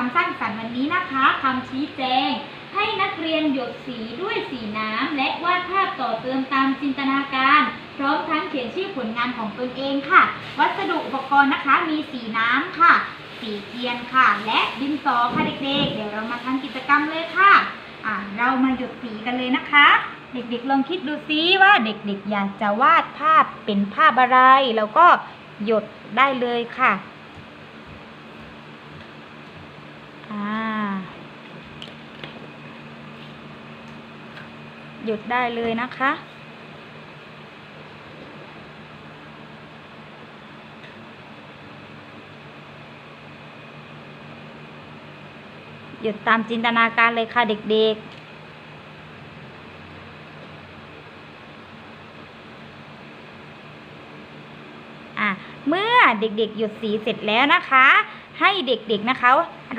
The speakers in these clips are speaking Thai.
คำสร้างสรรค์วันนี้นะคะคำชี้แจง ให้นักเรียนหยดสีด้วยสีน้ำ และวาดภาพต่อเติมตามจินตนาการ พร้อมทั้งเขียนชื่อผลงานของตนเองค่ะ วัสดุอุปกรณ์นะคะมีสีน้ำค่ะ สีเทียนค่ะ และดินสอค่ะเด็กๆ เดี๋ยวเรามาทำกิจกรรมเลยค่ะอะ เรามาหยดสีกันเลยนะคะ เด็กๆลองคิดดูซิว่าเด็กๆอยากจะวาดภาพเป็นภาพอะไร แล้วก็หยดได้เลยค่ะ หยุดได้เลยนะคะ หยุดตามจินตนาการเลยค่ะเด็กๆอะเมื่อเด็กๆ หยุดสีเสร็จแล้วนะคะ ให้เด็กๆนะคะ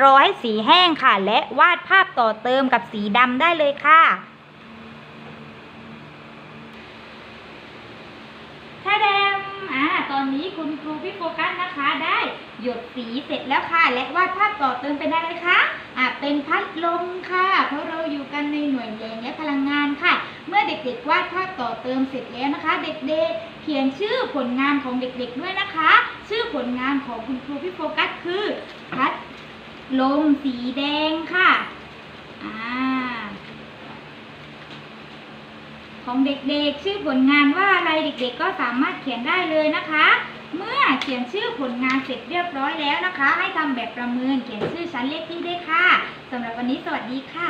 รอให้สีแห้งค่ะ และวาดภาพต่อเติมกับสีดำได้เลยค่ะ ถ้าแดมอ่า ตอนนี้คุณครูพี่โฟกัสนะคะได้หยดสีเสร็จแล้วค่ะ และวาดภาพต่อเติมเป็นอะไรคะอ่าเป็นพัดลมค่ะ เพราะเราอยู่กันในหน่วยแรงและพลังงานค่ะ เมื่อเด็กๆวาดภาพต่อเติมเสร็จแล้วนะคะ เด็กๆ เขียนชื่อผลงานของเด็กๆด้วยนะคะ ชื่อผลงานของคุณครูพี่โฟกัสคือพัดลมสีแดงค่ะอ่า ของเด็กๆ ชื่อผลงานว่าอะไรเด็กๆ ก็สามารถเขียนได้เลยนะคะ เมื่อเขียนชื่อผลงานเสร็จเรียบร้อยแล้วนะคะ ให้ทำแบบประเมินเขียนชื่อชั้นเลขที่ด้วยค่ะสำหรับวันนี้สวัสดีค่ะ